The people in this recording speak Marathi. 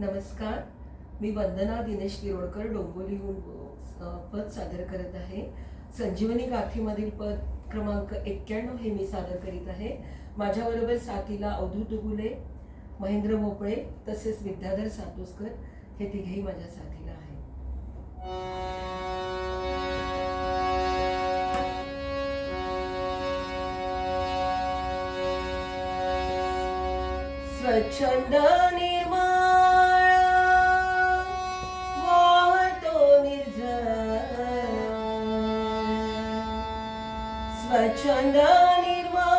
नमस्कार. मी वंदना दिनेश किरोडकर डोंबोलीहून पद सादर करत आहे. संजीवनी गाथीमधील पद क्रमांक एक्क्याण्णव हे मी सादर करीत आहे. माझ्याबरोबर साथीला अवधू दुगुले महेंद्र भोपळे तसेच विद्याधर सातोसकर हे तिघेही माझ्या साथीला आहे स्वच्छंद निर्मा Bachanda Nirma